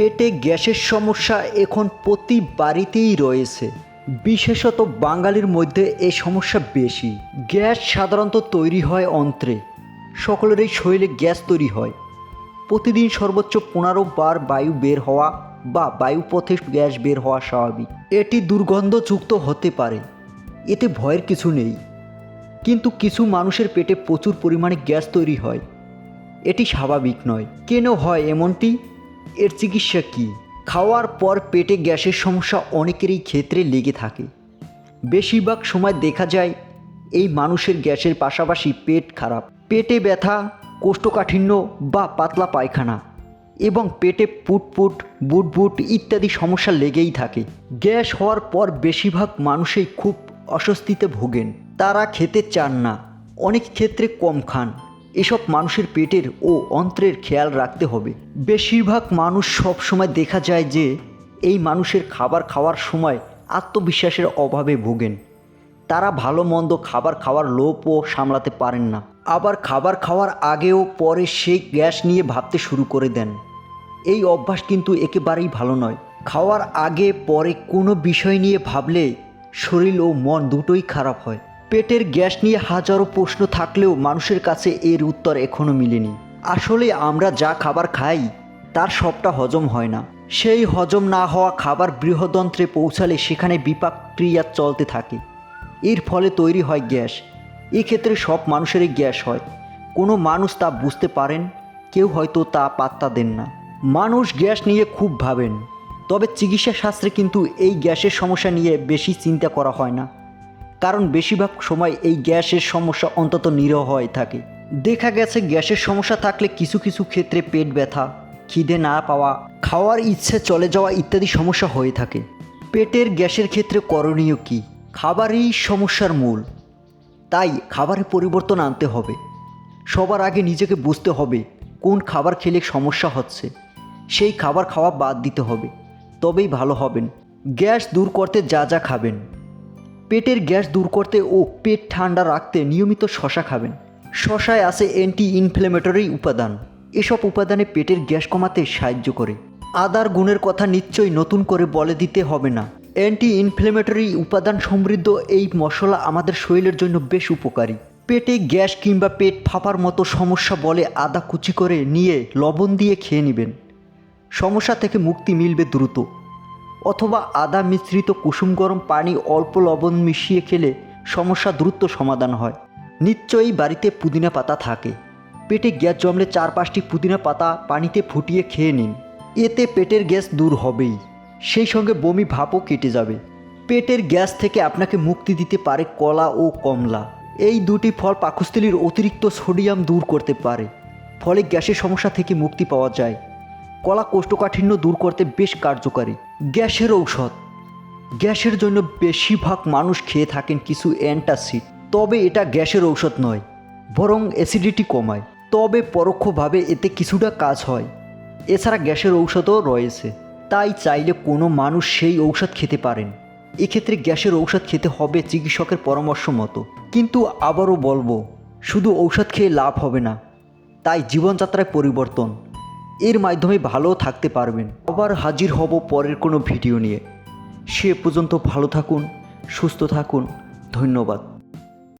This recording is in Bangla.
পেটে গ্যাসের সমস্যা এখন প্রতি বাড়িতেই রয়েছে। বিশেষত বাঙালির মধ্যে এই সমস্যা বেশি। গ্যাস সাধারণত তৈরি হয় অন্ত্রে। সকলেরই শরীরে গ্যাস তৈরি হয়। প্রতিদিন সর্বোচ্চ পনেরো বার বায়ু বের হওয়া বা বায়ুপথে গ্যাস বের হওয়া স্বাভাবিক। এটি দুর্গন্ধযুক্ত হতে পারে। এতে ভয়ের কিছু নেই। কিন্তু কিছু মানুষের পেটে প্রচুর পরিমাণে গ্যাস তৈরি হয়। এটি স্বাভাবিক নয়। কেন হয় এমনটি? এর চিকিৎসা কী? খাওয়ার পর পেটে গ্যাসের সমস্যা অনেকেরই ক্ষেত্রে লেগে থাকে। বেশিরভাগ সময় দেখা যায় এই মানুষের গ্যাসের পাশাপাশি পেট খারাপ। পেটে ব্যথা, কোষ্ঠকাঠিন্য বা পাতলা পায়খানা এবং পেটে পুটপুট, বুটবুট ইত্যাদি সমস্যা লেগেই থাকে। গ্যাস হওয়ার পর বেশিরভাগ মানুষই খুব অস্বস্তিতে ভোগেন। তারা খেতে চান না। অনেক ক্ষেত্রে কম খান। এসব মানুষের পেটের ও অন্ত্রের খেয়াল রাখতে হবে। বেশিরভাগ মানুষ সব সময় দেখা যায় যে, এই মানুষের খাবার খাওয়ার সময় আত্মবিশ্বাসের অভাবে ভোগেন। তারা ভালো মন্দ খাবার খাওয়ার লোভও সামলাতে পারেন না। আবার খাবার খাওয়ার আগেও পরে সেই গ্যাস নিয়ে ভাবতে শুরু করে দেন। এই অভ্যাস কিন্তু একেবারেই ভালো নয়। খাওয়ার আগে পরে কোনো বিষয় নিয়ে ভাবলে শরীর ও মন দুটোই খারাপ হয়। পেটের গ্যাস নিয়ে হাজারো প্রশ্ন থাকলেও মানুষের কাছে এর উত্তর এখনও মিলেনি। আসলে আমরা যা খাবার খাই, তার সবটা হজম হয় না। সেই হজম না হওয়া খাবার বৃহদন্ত্রে পৌঁছালে সেখানে বিপাক ক্রিয়া চলতে থাকে। এর ফলে তৈরি হয় গ্যাস। এক্ষেত্রে সব মানুষেরই গ্যাস হয়। কোনো মানুষ তা বুঝতে পারেন, কেউ হয়তো তা পাত্তা দেন না। মানুষ গ্যাস নিয়ে খুব ভাবেন। তবে চিকিৎসা শাস্ত্রে কিন্তু এই গ্যাসের সমস্যা নিয়ে বেশি চিন্তা করা হয় না। কারণ বেশিরভাগ সময় এই গ্যাসের সমস্যা অন্তত নিরহ হয়ে থাকে। দেখা গেছে গ্যাসের সমস্যা থাকলে কিছু কিছু ক্ষেত্রে পেট ব্যথা, খিদে না পাওয়া, খাওয়ার ইচ্ছে চলে যাওয়া ইত্যাদি সমস্যা হয়ে থাকে। পেটের গ্যাসের ক্ষেত্রে করণীয় কী? খাবারই সমস্যার মূল। তাই খাবারে পরিবর্তন আনতে হবে। সবার আগে নিজেকে বুঝতে হবে কোন খাবার খেলে সমস্যা হচ্ছে। সেই খাবার খাওয়া বাদ দিতে হবে। তবেই ভালো হবেন। গ্যাস দূর করতে যা যা খাবেন। পেটের গ্যাস দূর করতে ও পেট ঠান্ডা রাখতে নিয়মিত শশা খাবেন। শশায় আছে অ্যান্টি ইনফ্লেমেটরি উপাদান। এসব উপাদানে পেটের গ্যাস কমাতে সাহায্য করে। আদার গুণের কথা নিশ্চয়ই নতুন করে বলে দিতে হবে না। অ্যান্টি ইনফ্লেমেটরি উপাদান সমৃদ্ধ এই মশলা আমাদের শরীরের জন্য বেশ উপকারী। পেটে গ্যাস কিংবা পেট ফাঁপার মতো সমস্যা বলে আদা কুচি করে নিয়ে লবণ দিয়ে খেয়ে নেবেন। সমস্যা থেকে মুক্তি মিলবে দ্রুত। অথবা আদা মিশ্রিত কুসুম গরম পানি অল্প লবণ মিশিয়ে খেলে সমস্যা দ্রুত সমাধান হয়। নিশ্চয়ই বাড়িতে পুদিনা পাতা থাকে। পেটে গ্যাস জমলে চার পাঁচটি পুদিনা পাতা পানিতে ফুটিয়ে খেয়ে নিন। এতে পেটের গ্যাস দূর হবেই। সেই সঙ্গে বমি ভাপও কেটে যাবে। পেটের গ্যাস থেকে আপনাকে মুক্তি দিতে পারে কলা ও কমলা। এই দুটি ফল পাকস্থলীর অতিরিক্ত সোডিয়াম দূর করতে পারে। ফলে গ্যাসের সমস্যা থেকে মুক্তি পাওয়া যায়। কলা কোষ্ঠকাঠিন্য দূর করতে বেশ কার্যকারী। গ্যাসের ঔষধ। গ্যাসের জন্য বেশিরভাগ মানুষ খেয়ে থাকেন কিছু অ্যান্টাসিড, তবে এটা গ্যাসের ঔষধ নয়, বরং অ্যাসিডিটি কমায়। তবে পরোক্ষভাবে এতে কিছুটা কাজ হয়। এছাড়া গ্যাসের ঔষধও রয়েছে, তাই চাইলে কোনো মানুষ সেই ঔষধ খেতে পারেন। এক্ষেত্রে গ্যাসের ঔষধ খেতে হবে চিকিৎসকের পরামর্শ মতো। কিন্তু আবারও বলব, শুধু ঔষধ খেয়ে লাভ হবে না, তাই জীবনযাত্রায় পরিবর্তন। এর মাধ্যমে ভালো থাকতে পারবেন। আবার হাজির হব পরের কোনো ভিডিও নিয়ে। সে পর্যন্ত ভালো থাকুন, সুস্থ থাকুন। ধন্যবাদ।